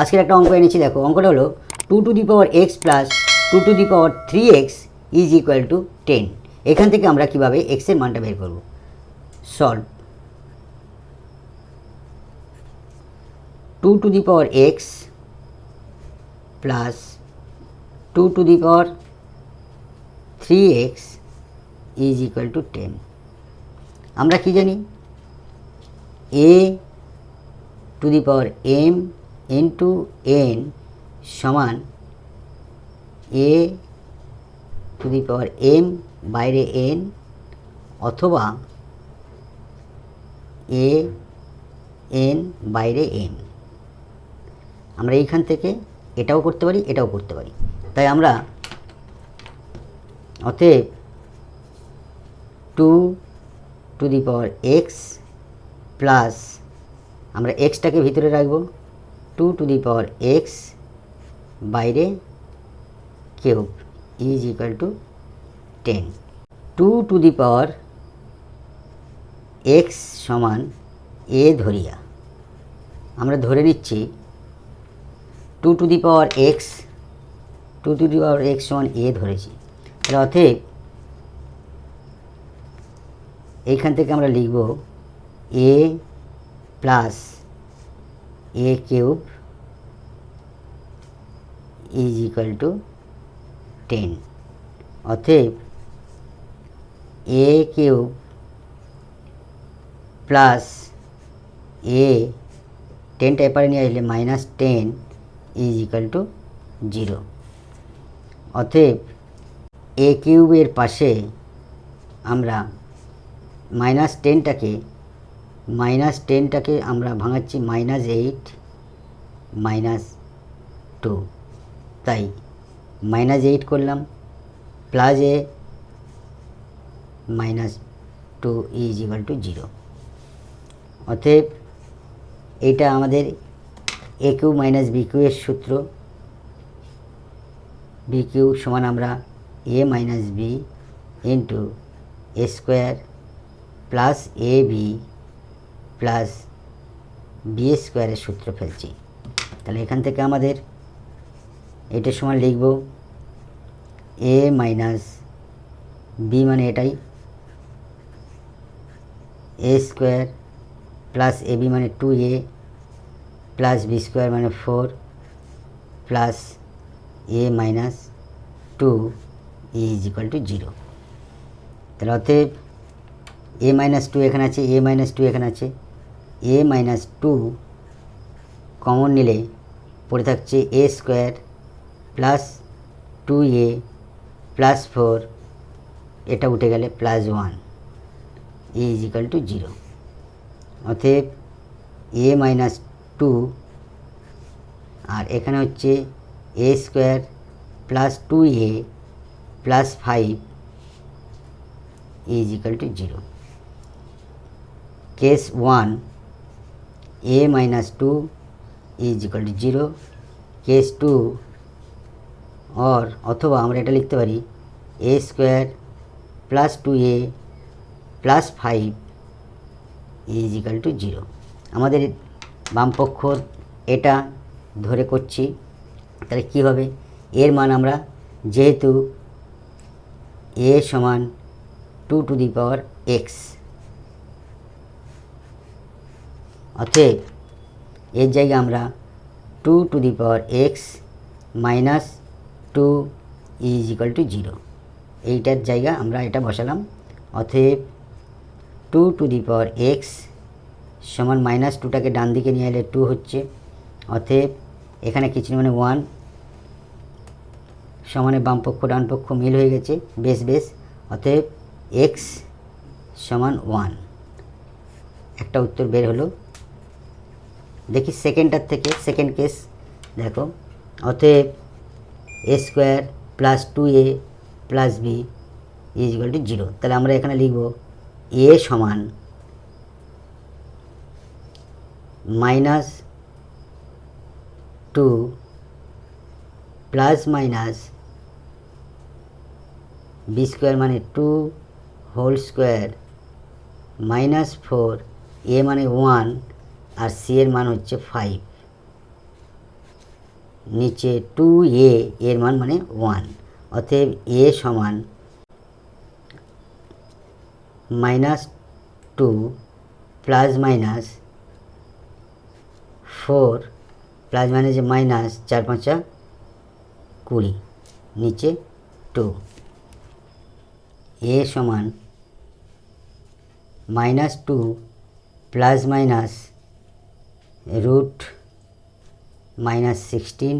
আজকের একটা অঙ্ক এনেছি, দেখো। অঙ্কটা হলো two to the power x plus two to the power three x is equal to ten এখান থেকে আমরা কীভাবে এক্সের মানটা বের করব? Solve two to the power x plus two to the power three x is equal to ten আমরা কি জানি? A to the power m n to n সমান a to the power m বাইরে এন অথবা a N বাইরে N আমরা এইখান থেকে এটাও করতে পারি, এটাও করতে পারি। তাই আমরা অতএব two to the power x plus আমরা এক্সটাকে ভিতরে রাখব। Two to the power x বাইরে cube is equal to ten two to the power x সমান এ ধরিয়া। আমরা ধরে নিচ্ছি two to the power x two to the power x সমান এ ধরেছি। তাহলে অতএব এইখান থেকে আমরা লিখব a plus a cube is equal to ten অতএব এ কিউব প্লাস এ টেনটা এপারে নিয়ে আসলে minus ten is equal to zero অতএব এ কিউবের পাশে আমরা মাইনাস টেনটাকে মাইনাস টেনটাকে আমরা ভাঙাচ্ছি মাইনাস এইট, মাইনাস টু। তাই মাইনাস এইট করলাম, plus a, minus two is equal to zero. অতএব এইটা আমাদের a cube minus b cube এর সূত্র। বি কিউ সমান আমরা a minus b into a square plus a b plus b স্কোয়ারের সূত্র ফেলছি। তাহলে এখান থেকে আমাদের এটার সময় লিখব এ মাইনাস বি মানে এটাই। A square plus a b মানে two a plus b square মানে four plus a minus two is equal to zero. তাহলে অতএব এ মাইনাস টু এখানে আছে, এ মাইনাস টু এখানে আছে। এ মাইনাস টু কমন নিলে পড়ে থাকছে a square plus two a plus four, এটা উঠে গেলে plus one, a is equal to zero. অতএব এ মাইনাস টু আর এখানে হচ্ছে a square plus two a plus five is equal to zero. Case one a minus two is equal to zero case two or অথবা আমরা এটা লিখতে পারি a square plus two a plus five is equal to zero আমাদের বামপক্ষ এটা ধরে করছি, তাহলে কী হবে? এর মান আমরা যেহেতু এ সমান two to the power x অতএব এর জায়গায় আমরা two to the power x minus two is equal to zero এইটার জায়গা আমরা এটা বসালাম। অতএব two to the power x সমান মাইনাস টুটাকে ডান দিকে নিয়ে এলে টু হচ্ছে। অতএব এখানে কিছু মানে ওয়ান সমানে বামপক্ষ ডানপক্ষ মিল হয়ে গেছে, বেশ বেশ। অতএব এক্স সমান ওয়ান একটা উত্তর বের হলো। দেখি সেকেন্ডটার থেকে সেকেন্ড কেস দেখো। অতএব a square plus two a plus b is equal to zero তাহলে আমরা এখানে লিখব এ সমান minus two plus minus b square মানে two whole square minus four a মানে ওয়ান আর সি এর মান হচ্ছে ফাইভ নিচে টু এ এর মান মানে ওয়ান অতএব এ সমান minus two plus minus four plus minus minus চার পাঁচা কুড়ি। নিচে টু এ সমান minus two plus minus root minus sixteen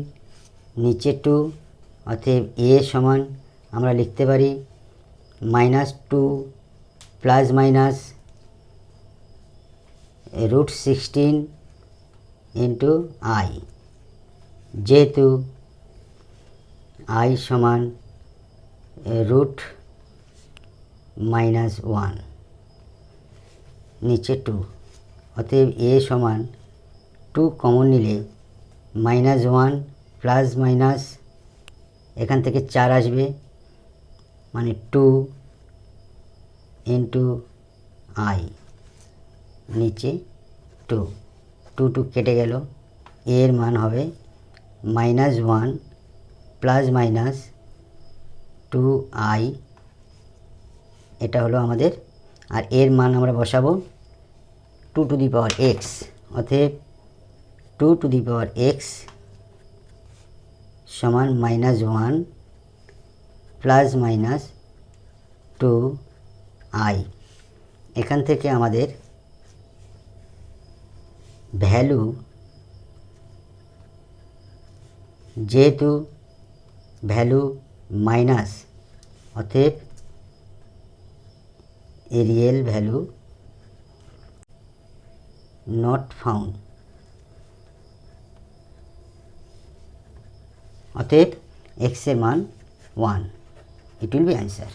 নিচে টু অতএব এ সমান আমরা লিখতে পারি minus two plus minus root sixteen into i যেহেতু আই সমান রুট মাইনাস ওয়ান নিচে টু অতএব এ সমান টু কমন নিলে মাইনাস ওয়ান প্লাস মাইনাস এখান থেকে চার আসবে মানে টু ইন্টু আই নিচে টু টু টু কেটে গেল এর মান হবে minus one plus minus two i এটা হলো আমাদের, আর এর মান আমরা বসাবো two to the power x অতএব two to the power x সমান minus one plus minus two i এখান থেকে আমাদের ভ্যালু যেহেতু ভ্যালু মাইনাস অতএব a real value not found অতএব এক্সের মান one it will be answer